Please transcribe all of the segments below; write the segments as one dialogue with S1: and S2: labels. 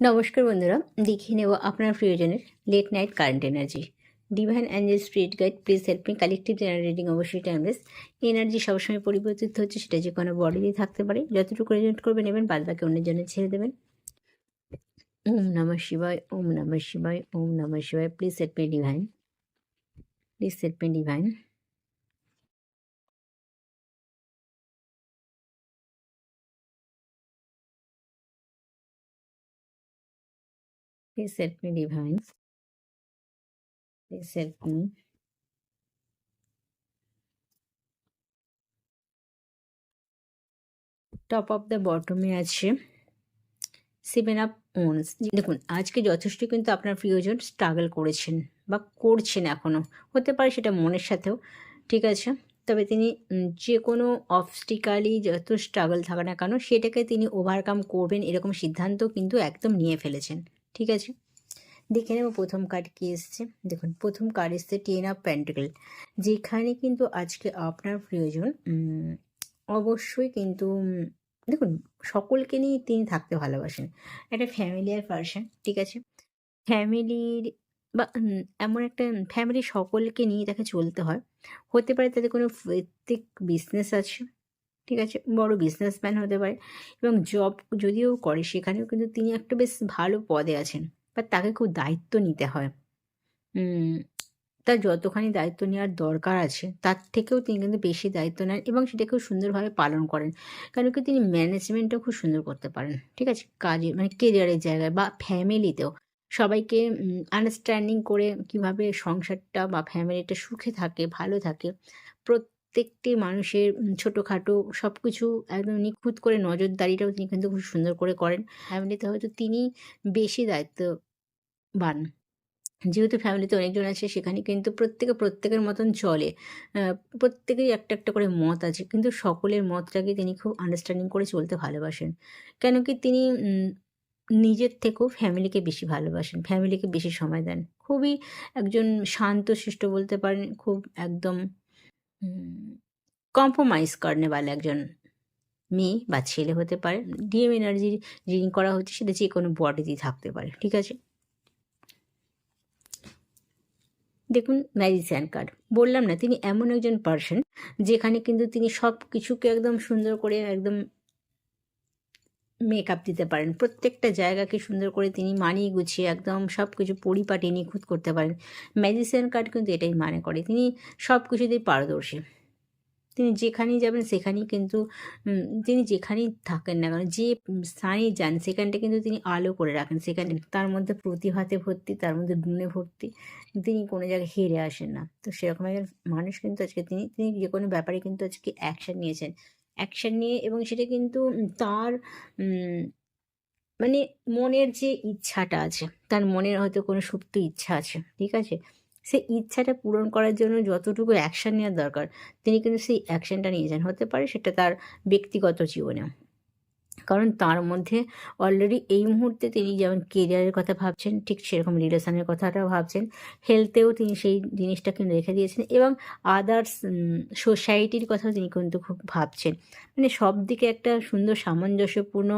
S1: নমস্কার বন্ধুরা, দেখিয়ে নেব আপনার প্রিয়জনের late night current energy divine angel spirit guide please help me collective generating অবশ্যই টাইমলেস এনার্জি সবসময় পরিবর্তিত হচ্ছে, সেটা যে কোনো বডিতেই থাকতে পারে। যতটুকু রেজেন্ট করবে নেবেন, বাদ বাকি অন্যের জন্য ছেড়ে দেবেন। ওম নমঃ শিবায়, ওম নমঃ শিবায়, ওম নমঃ শিবায় please help me divine please help me divine Please help me, divine. Please help me. Top of the বটমে আছে সেভেন আপ ওনস দেখুন আজকে যথেষ্ট কিন্তু আপনার প্রিয়জন স্ট্রাগল করেছেন বা করছেন এখনও হতে পারে সেটা মনের সাথেও ঠিক আছে তবে তিনি যে কোনো অবস্টিকালই যত স্ট্রাগল থাকা না কেন সেটাকে তিনি ওভারকাম করবেন এরকম সিদ্ধান্ত কিন্তু একদম নিয়ে ফেলেছেন ঠিক আছে? দেখে নেব প্রথম কার্ড কি এসছে। দেখুন, প্রথম কার্ড এসছে টেন অফ প্যান্টিকল যেখানে কিন্তু আজকে আপনার প্রয়োজন অবশ্যই কিন্তু, দেখুন, সকলকে নিয়ে তিনি থাকতে ভালোবাসেন। একটা ফ্যামিলিয়ার পার্সন ঠিক আছে? ফ্যামিলির বা এমন একটা ফ্যামিলি সকলকে নিয়ে তাকে চলতে হয়। হতে পারে তাদের কোনো প্রত্যেক বিজনেস আছে ঠিক আছে, বড় বিজনেসম্যান হতে পারে এবং জব যদিও করে সেখানেও কিন্তু তিনি একটা বেশ ভালো পদে আছেন। বা তাকে খুব দায়িত্ব নিতে হয়। তার যতখানি দায়িত্ব নেওয়ার দরকার আছে, তার থেকেও তিনি কিন্তু বেশি দায়িত্ব নেন এবং সেটা খুব সুন্দরভাবে পালন করেন। কারণ কি তিনি ম্যানেজমেন্টও খুব সুন্দর করতে পারেন, ঠিক আছে? কাজে মানে কেরিয়ারের জায়গায় বা ফ্যামিলিতেও সবাইকে আন্ডারস্ট্যান্ডিং করে কীভাবে সংসারটা বা ফ্যামিলিটা সুখে থাকে, ভালো থাকে। প্রত্যেকটি মানুষের ছোটোখাটো সব কিছু একদম নিখুঁত করে নজরদারিটাও তিনি কিন্তু খুব সুন্দর করে করেন। ফ্যামিলিতে হয়তো তিনি বেশি দায়িত্ববান যেহেতু ফ্যামিলিতে অনেকজন আছে, সেখানে কিন্তু প্রত্যেকে প্রত্যেকের মতন চলে। প্রত্যেকেরই একটা একটা করে মত আছে। কিন্তু সকলের মতটাকে তিনি খুব আন্ডারস্ট্যান্ডিং করে চলতে ভালোবাসেন। কেন কি তিনি নিজের থেকেও ফ্যামিলিকে বেশি ভালোবাসেন, ফ্যামিলিকে বেশি সময় দেন। খুবই একজন শান্ত শিষ্ট বলতে পারেন, খুব একদম কম্প্রোমাইজ করনেওয়ালা একজন মেয়ে বা ছেলে হতে পারে। ডিএম এনার্জি রিডিং করা হচ্ছে, সেটা যে কোনো বডিতেই থাকতে পারে, ঠিক আছে? দেখুন ম্যাজিসিয়ান কার্ড বললাম না, তিনি এমন একজন পার্সন যেখানে কিন্তু তিনি সব কিছুকে একদম সুন্দর করে, একদম মেকআপ দিতে পারেন। প্রত্যেকটা জায়গাকে সুন্দর করে তিনি মানিয়ে গুছিয়ে একদম সব কিছু পরিপাটি নিখুঁত করতে পারেন। ম্যাজিশিয়ান কার্ড কিন্তু এটাই মানে করে। তিনি সব কিছুতেই পারদর্শী। তিনি যেখানেই যাবেন সেখানেই কিন্তু তিনি যেখানেই থাকেন না কেন, যে স্থানেই যান, সেখানটা কিন্তু তিনি আলো করে রাখেন। সেখানে তার মধ্যে প্রতিভাতে ভর্তি, তার মধ্যে গুণে ভর্তি, তিনি কোনো জায়গায় হেরে আসেন না। তো সেরকম একজন মানুষ কিন্তু আজকে তিনি তিনি যে কোনো ব্যাপারে কিন্তু আজকে অ্যাকশন নিয়েছেন। অ্যাকশন নিয়ে এবং সেটা কিন্তু তার মানে মনের যে ইচ্ছাটা আছে, তার মনের হয়তো কোনো সুপ্ত ইচ্ছা আছে, ঠিক আছে? সেই ইচ্ছাটা পূরণ করার জন্য যতটুকু অ্যাকশান নেওয়ার দরকার, তিনি কিন্তু সেই অ্যাকশনটা যান। হতে পারে সেটা তার ব্যক্তিগত জীবনে কারণ তার মধ্যে অলরেডি এই মুহূর্তে তিনি যেমন কেরিয়ারের কথা ভাবছেন, ঠিক সেরকম রিলেশনের কথাটাও ভাবছেন হেলথেও তিনি সেই জিনিসটা কিন্তু রেখে দিয়েছেন এবং আদার্স সোসাইটির কথাও তিনি কিন্তু খুব ভাবছেন। মানে সব দিকে একটা সুন্দর সামঞ্জস্যপূর্ণ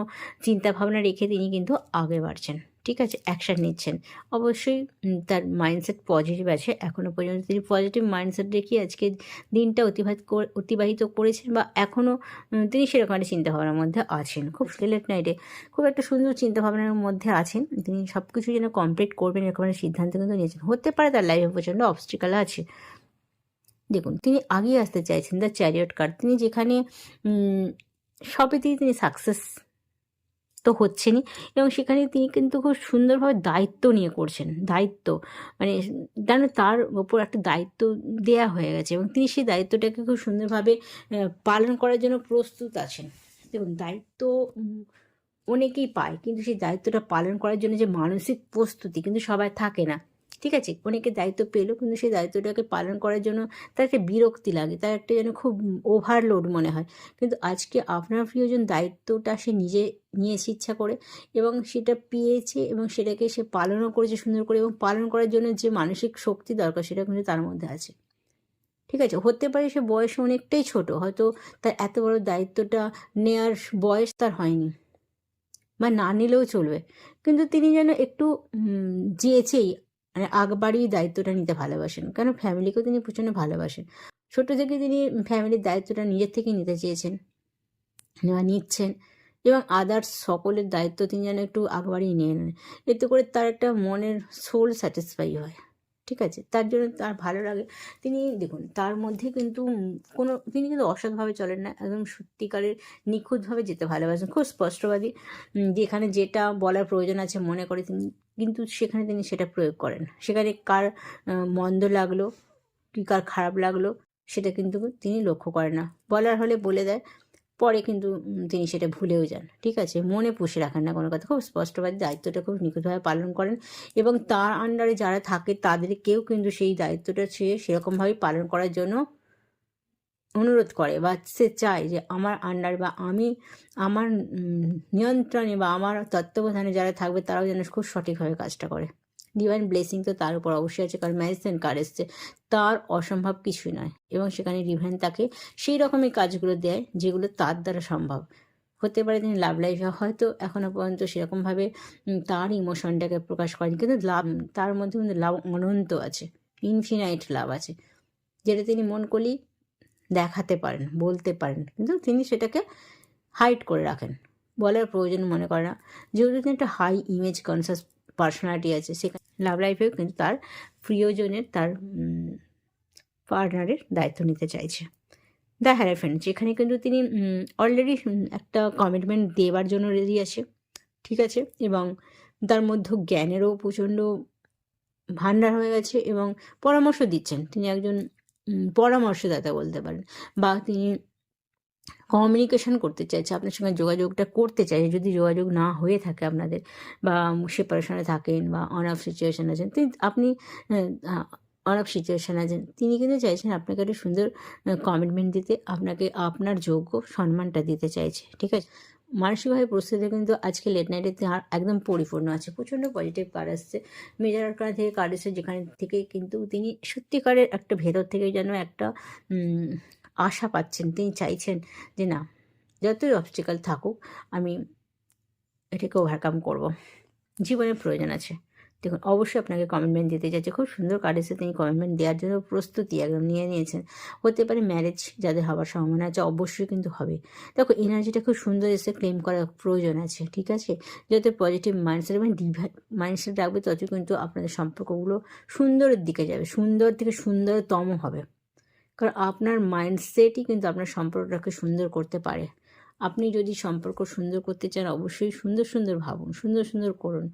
S1: চিন্তাভাবনা রেখে তিনি কিন্তু আগে বাড়ছেন। ঠিক আছে অ্যাকশান নিচ্ছেন। অবশ্যই তার মাইন্ডসেট পজিটিভ আছে। এখনও পর্যন্ত তিনি পজিটিভ মাইন্ডসেট রেখে আজকে দিনটা অতিবাহিত করে- অতিবাহিত করেছেন বা এখনও তিনি সেরকম একটা চিন্তাভাবনার মধ্যে আছেন। খুব লেট নাইটে খুব একটা সুন্দর চিন্তাভাবনার মধ্যে আছেন। তিনি সব কিছু যেন কমপ্লিট করবেন এরকম একটা সিদ্ধান্ত কিন্তু নিয়েছেন। হতে পারে তার লাইফে প্রচণ্ড অবস্টিকাল আছে। দেখুন তিনি আগিয়ে আসতে চাইছেন দ্য চ্যারিয়ট কার্ড তিনি যেখানে সবেতেই তিনি সাকসেস তো হচ্ছেনই এবং সেখানে তিনি কিন্তু খুব সুন্দরভাবে দায়িত্ব নিয়ে করছেন, দায়িত্ব। মানে যেন তার ওপর একটা দায়িত্ব দেয়া হয়ে গেছে এবং তিনি সেই দায়িত্বটাকে খুব সুন্দরভাবে পালন করার জন্য প্রস্তুত আছেন। দেখুন, দায়িত্ব অনেকেই পায়, কিন্তু সেই দায়িত্বটা পালন করার জন্য যে মানসিক প্রস্তুতি কিন্তু সবাই থাকে না। ঠিক আছে? অনেকে দায়িত্ব পেলেও কিন্তু সেই দায়িত্বটাকে পালন করার জন্য তার একটা বিরক্তি লাগে, তার একটা যেন খুব ওভারলোড মনে হয়। কিন্তু আজকে আপনার প্রিয়জন দায়িত্বটা সে নিজে নিয়েছে ইচ্ছা করে এবং সেটা পেয়েছে এবং সেটাকে সে পালনও করেছে সুন্দর করে এবং পালন করার জন্য যে মানসিক শক্তি দরকার সেটা কিন্তু তার মধ্যে আছে। ঠিক আছে? হতে পারে সে বয়সে অনেকটাই ছোট, হয়তো তার এত বড় দায়িত্বটা নেয়ার বয়স তার হয়নি বা না নিলেও চলবে। কিন্তু তিনি যেন একটু যেচেই মানে আগ বাড়িয়ে দায়িত্বটা নিতে ভালোবাসেন। কেন ফ্যামিলিকেও তিনি প্রচণ্ড ভালোবাসেন। ছোট থেকে তিনি ফ্যামিলির দায়িত্বটা নিজের থেকেই নিতে চেয়েছেন বা নিচ্ছেন এবং আদার্স সকলের দায়িত্ব তিনি যেন একটু আগ বাড়িয়ে নিয়ে নেন। এতে করে তার একটা মনের সোল স্যাটিসফাই হয়। ঠিক আছে? তার জন্য তার ভালো লাগে। তিনি দেখুন, তার মধ্যে কিন্তু কোনো, তিনি কিন্তু অসৎভাবে চলেন না। একদম সত্যিকারের নিখুঁতভাবে যেতে ভালোবাসেন। খুব স্পষ্টবাদী। যেখানে যেটা বলার প্রয়োজন আছে মনে করে তিনি, কিন্তু সেখানে তিনি সেটা প্রয়োগ করেন। সেখানে কার মন্দ লাগল, কি কার খারাপ লাগল, সেটা কিন্তু তিনি লক্ষ্য করেন না। বলার হলে বলে দেয় পরে কিন্তু তিনি সেটা ভুলেও যান। ঠিক আছে? মনে পুষে রাখেন না কোনো কথা। খুব স্পষ্টবাদী দায়িত্বটা খুব নিখুঁতভাবে পালন করেন এবং তার আন্ডারে যারা থাকে তাদের কেউ কিন্তু সেই দায়িত্বটা সে সেরকমভাবেই পালন করার জন্য অনুরোধ করে বা সে চায় যে আমার আন্ডার বা আমি আমার নিয়ন্ত্রণে বা আমার তত্ত্বাবধানে যারা থাকবে তারাও যেন খুব সঠিকভাবে কাজটা করে। ডিভাইন ব্লেসিং তো তার উপর অবশ্যই আছে, কারণ ম্যাজিসিয়ান কার্ড এসছে তার অসম্ভব কিছুই নয়। এবং সেখানে ডিভাইন তাকে সেই রকমই কাজগুলো দেয় যেগুলো তার দ্বারা সম্ভব। হতে পারে তিনি লাভ লাইফে হয়তো এখনও পর্যন্ত সেরকমভাবে তার ইমোশনটাকে প্রকাশ করেন, কিন্তু লাভ তার মধ্যে কিন্তু লাভ অনন্ত আছে ইনফিনাইট লাভ আছে, যেটা তিনি মন করলেই দেখাতে পারেন, বলতে পারেন, কিন্তু তিনি সেটাকে হাইড করে রাখেন। বলার প্রয়োজন মনে করে না। যেহেতু তিনি একটা হাই ইমেজ কনসাস পার্সোনালিটি আছে, সেখানে লাইফেও কিন্তু তার প্রিয়জনের, তার পার্টনারের দায়িত্ব নিতে চাইছে। দ্য হ্যারাফেন্ট যেখানে কিন্তু তিনি অলরেডি একটা কমিটমেন্ট দেওয়ার জন্য রেডি আছে, ঠিক আছে? এবং তার মধ্যে জ্ঞানেরও প্রচণ্ড ভান্ডার হয়ে গেছে এবং পরামর্শ দিচ্ছেন। তিনি একজন পরামর্শদাতা বলতে পারেন। বা তিনি কমিউনিকেশন করতে চাইছে, আপনার সঙ্গে যোগাযোগটা করতে চাইছে, যদি যোগাযোগ না হয়ে থাকে আপনাদের বা সেপারেশনে থাকেন বা অন অফ সিচুয়েশন আছেন তিনি আপনি অন অফ সিচুয়েশন আছেন, তিনি কিন্তু চাইছেন আপনাকে একটা সুন্দর কমিটমেন্ট দিতে, আপনাকে, আপনার যোগ্য সম্মানটা দিতে চাইছে, ঠিক আছে? মানসিকভাবে প্রস্তুতি কিন্তু আজকে লেট নাইটে তার একদম পরিপূর্ণ আছে, প্রচণ্ড পজিটিভ কার্ড আসছে মেজার আরকানা থেকে কার্ড এসছে, যেখানে থেকে কিন্তু তিনি সত্যিকারের একটা ভেতর থেকে যেন একটা আশা পাচ্ছেন, তিনি চাইছেন যে না, যতই অবস্টিকাল থাকুক, আমি এটাকে ওভারকাম করব। জীবনের প্রয়োজন আছে। দেখুন, অবশ্যই আপনাকে কমিটমেন্ট দিতে চাইছে। খুব সুন্দর কার্ড এসে তিনি কমিটমেন্ট দেওয়ার জন্য প্রস্তুতি একদম নিয়ে নিয়েছেন। হতে পারে ম্যারেজ যাদের হওয়ার সম্ভাবনা আছে, অবশ্যই কিন্তু হবে। দেখো এনার্জিটা খুব সুন্দর এসে ক্লেম করার প্রয়োজন আছে, ঠিক আছে? যত পজিটিভ মাইন্ডসেট এবং ডিভাই মাইন্ডসেট রাখবে তত কিন্তু আপনাদের সম্পর্কগুলো সুন্দরের দিকে যাবে। সুন্দর থেকে সুন্দরতম হবে। কারণ আপনার মাইন্ডসেটই কিন্তু আপনার সম্পর্কটাকে সুন্দর করতে পারে। আপনি যদি সম্পর্ক সুন্দর করতে চান, অবশ্যই সুন্দর সুন্দর ভাবুন, সুন্দর সুন্দর করুন।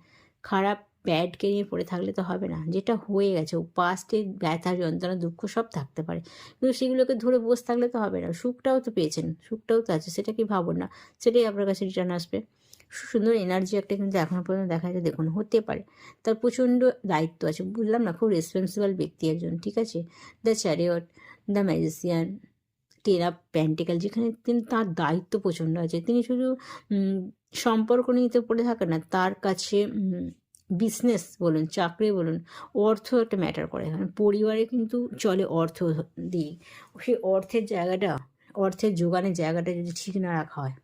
S1: খারাপ ব্যাডকে নিয়ে পড়ে থাকলে তো হবে না। যেটা হয়ে গেছে পাস্টে ব্যথা, যন্ত্রণা, দুঃখ সব থাকতে পারে। কিন্তু সেগুলোকে ধরে বসে থাকলে তো হবে না। সুখটাও তো পেয়েছেন, সুখটাও তো আছে, সেটা কি ভাবুন না। সেটাই আপনার কাছে রিটার্ন আসবে। সুন্দর এনার্জি একটা কিন্তু এখনও পর্যন্ত দেখা যায়, দেখুন, হতে পারে। তার প্রচণ্ড দায়িত্ব আছে। বুঝলাম না, খুব রেসপন্সিবল ব্যক্তি একজন, ঠিক আছে? দ্য চ্যারিয়ট দ্য ম্যাজিসিয়ান টেরা প্যান্টিক্যাল যেখানে তিনি তার দায়িত্ব প্রচণ্ড আছে। তিনি শুধু সম্পর্ক নিতে পড়ে থাকেন না, তার কাছে বিজনেস বলুন, চাকরি বলুন, অর্থ একটা ম্যাটার করে। কারণ পরিবারে কিন্তু চলে অর্থ দিয়ে সেই অর্থের জায়গাটা, অর্থের যোগানের জায়গাটা যদি ঠিক না রাখা হয়,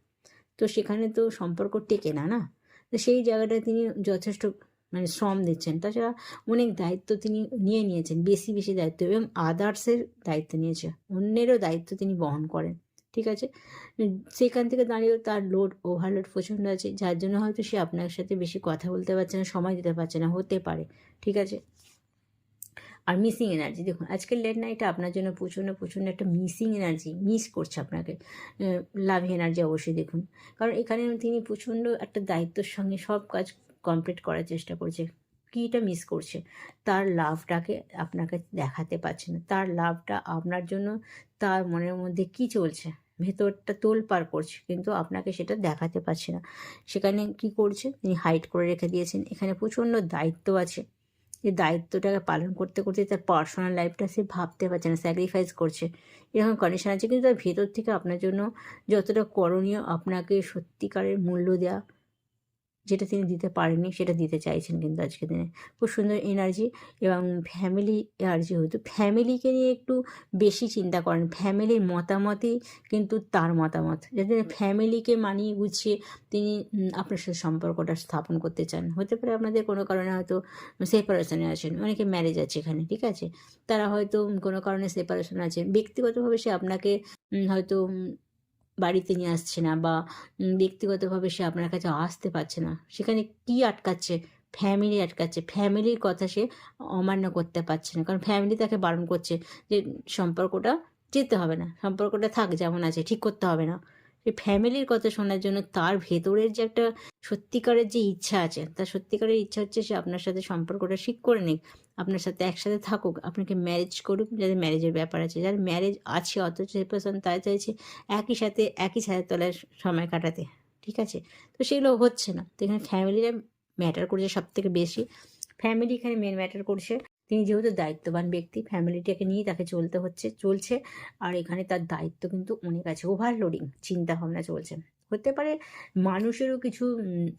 S1: তো সেখানে তো সম্পর্ক টেকে না না? তো সেই জায়গাটায় তিনি যথেষ্ট মানে শ্রম দিচ্ছেন। তাছাড়া অনেক দায়িত্ব তিনি নিয়ে নিয়েছেন, বেশি বেশি দায়িত্ব এবং আদার্সের দায়িত্ব নিয়েছে, অন্যেরও দায়িত্ব তিনি বহন করেন, ঠিক আছে? সেখান থেকে দাঁড়িয়েও তার লোড ওভারলোড প্রচণ্ড আছে, যার জন্য হয়তো সে আপনার সাথে বেশি কথা বলতে পারছে না, সময় দিতে পারছে না, হতে পারে, ঠিক আছে? আর মিসিং এনার্জি দেখুন, আজকের লেট নাইটটা আপনার জন্য প্রচণ্ড প্রচণ্ড একটা মিসিং এনার্জি মিস করছে আপনাকে লাভ এনার্জি অবশ্যই দেখুন, কারণ এখানে তিনি প্রচণ্ড একটা দায়িত্বের সঙ্গে সব কাজ কমপ্লিট করার চেষ্টা করছে। কীটা মিস করছে? তার লাভটাকে আপনাকে দেখাতে পারছে না। তার লাভটা আপনার জন্য, তার মনের মধ্যে কি চলছে? ভেতরটা তোল পার করছে, কিন্তু আপনাকে সেটা দেখাতে পারছে না। সেখানে কি করছে? তিনি হাইট করে রেখে দিয়েছেন। এখানে প্রচণ্ড দায়িত্ব আছে। এই দায়িত্বটাকে পালন করতে করতে তার পার্সোনাল লাইফটা সে ভাবতে পারছে না স্যাক্রিফাইস করছে। এরকম কন্ডিশন আছে, কিন্তু তার ভেতর থেকে আপনার জন্য যতটা করণীয় আপনাকে সত্যিকারের মূল্য দেওয়া যেটা তিনি দিতে পারেননি, সেটা দিতে চাইছেন কিন্তু আজকের দিনে। খুব সুন্দর এনার্জি এবং ফ্যামিলি এনার্জি হয়তো ফ্যামিলিকে নিয়ে একটু বেশি চিন্তা করেন। ফ্যামিলির মতামতই কিন্তু তার মতামত। যাতে ফ্যামিলিকে মানিয়ে গুছিয়ে তিনি আপনার সাথে সম্পর্কটা স্থাপন করতে চান। হতে পারে আপনাদের কোনো কারণে হয়তো সেপারেশনে আছেন। অনেকে ম্যারেজ আছে এখানে, ঠিক আছে? তারা হয়তো কোনো কারণে সেপারেশন আছে ব্যক্তিগতভাবে সে আপনাকে হয়তো বাড়িতে নিয়ে আসছে না বা ব্যক্তিগতভাবে সে আপনার কাছে আসতে পারছে না। সেখানে কি আটকাচ্ছে? ফ্যামিলি আটকাচ্ছে। ফ্যামিলির কথা সে অমান্য করতে পারছে না। কারণ ফ্যামিলি তাকে বারণ করছে যে, সম্পর্কটা যেতে হবে না। সম্পর্কটা থাক, যেমন আছে, ঠিক করতে হবে না। সেই ফ্যামিলির কথা শোনার জন্য তার ভেতরের যে একটা সত্যিকারের যে ইচ্ছা আছে, তার সত্যিকারের ইচ্ছা হচ্ছে সে আপনার সাথে সম্পর্কটা ঠিক করে নিক, আপনার সাথে একসাথে থাকুক, আপনাকে ম্যারেজ করুক যাদের ম্যারেজের ব্যাপার আছে, যার ম্যারেজ আছে অথচ সে পার্সন তাই চাইছে একই সাথে, একই ছাদের তলায় সময় কাটাতে, ঠিক আছে? তো সেগুলো হচ্ছে না। তো এখানে ফ্যামিলিরা ম্যাটার করছে সব থেকে বেশি। ফ্যামিলি এখানে মেন ম্যাটার করছে তিনি যেহেতু দায়িত্ববান ব্যক্তি ফ্যামিলিটাকে নিয়ে তাকে চলতে হচ্ছে, চলছে। আর এখানে তার দায়িত্ব কিন্তু অনেক আছে ওভারলোডিং চিন্তা ভাবনা চলছে। হতে পারে মানুষেরও কিছু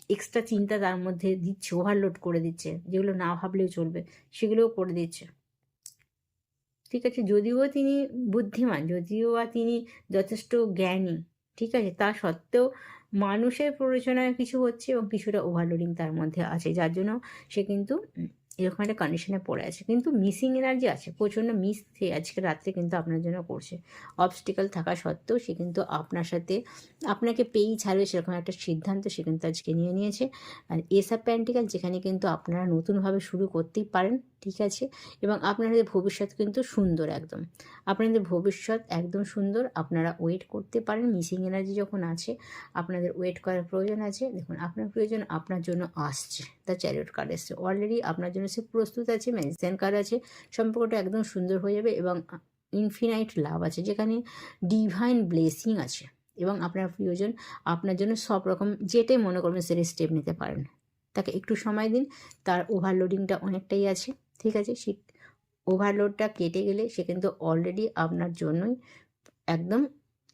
S1: এক্সট্রা চিন্তা তার মধ্যে দিচ্ছে ওভারলোড করে দিচ্ছে, যেগুলো না ভাবলেও চলবে, সেগুলোও করে দিচ্ছে। ঠিক আছে, যদিও তিনি বুদ্ধিমান, যদিও বা তিনি যথেষ্ট জ্ঞানী, ঠিক আছে, তা সত্ত্বেও মানুষের প্ররোচনায় কিছু হচ্ছে এবং কিছুটা ওভারলোডিং তার মধ্যে আছে, যার জন্য সে কিন্তু এরকম একটা কন্ডিশনে পড়ে আছে। কিন্তু মিসিং এনার্জি আছে, প্রচণ্ড মিস সে আজকে রাত্রে কিন্তু আপনার জন্য করছে। অবস্টিকাল থাকা সত্ত্বেও সে কিন্তু আপনার সাথে, আপনাকে পেয়েই ছাড়বে সেরকম একটা সিদ্ধান্ত সে কিন্তু আজকে নিয়ে নিয়েছে। আর এসা প্যান্টিকাল যেখানে কিন্তু আপনারা নতুনভাবে শুরু করতেই পারেন। ঠিক আছে? এবং আপনাদের ভবিষ্যৎ কিন্তু সুন্দর একদম। আপনাদের ভবিষ্যৎ একদম সুন্দর। আপনারা ওয়েট করতে পারেন। মিসিং এনার্জি যখন আছে, আপনাদের ওয়েট করার প্রয়োজন আছে। দেখুন, আপনার প্রয়োজন আপনার জন্য আসছে। দ্য চ্যারিয়ট কার্ড এসছে। অলরেডি আপনার জন্য সে প্রস্তুত আছে ম্যাজিসিয়ান কার্ড আছে। সম্পর্কটা একদম সুন্দর হয়ে যাবে এবং ইনফিনাইট লাভ আছে। যেখানে ডিভাইন ব্লেসিং আছে। এবং আপনার প্রিয়জন আপনার জন্য সব রকম যেটাই মনে করবেন, সেটাই স্টেপ নিতে পারেন। তাকে একটু সময় দিন। তার ওভারলোডিংটা অনেকটাই আছে। ঠিক আছে? সে ওভারলোডটা কেটে গেলে সে কিন্তু অলরেডি আপনার জন্যই একদম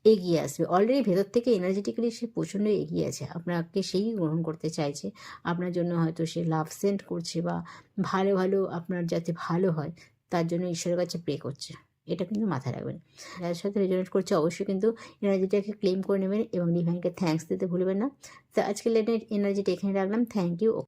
S1: এগিয়ে আসবে। অলরেডি ভেতর থেকে এনার্জেটিক্যালি সে প্রচণ্ড এগিয়ে আছে। আপনাকে সেই গ্রহণ করতে চাইছে। আপনার জন্য হয়তো সে লাভ সেন্ড করছে বা ভালো ভালো আপনার যাতে ভালো হয়, তার জন্য ঈশ্বরের কাছে প্রে করছে। এটা কিন্তু মাথায় রাখবেন। যার সাথে রেজনেট করছে অবশ্যই কিন্তু এনার্জিটাকে ক্লেম করে নেবেন এবং ডিভাইনকে থ্যাঙ্কস দিতে ভুলবেন না। তো আজকে লেটের এনার্জিটা এখানে রাখলাম। Thank you okay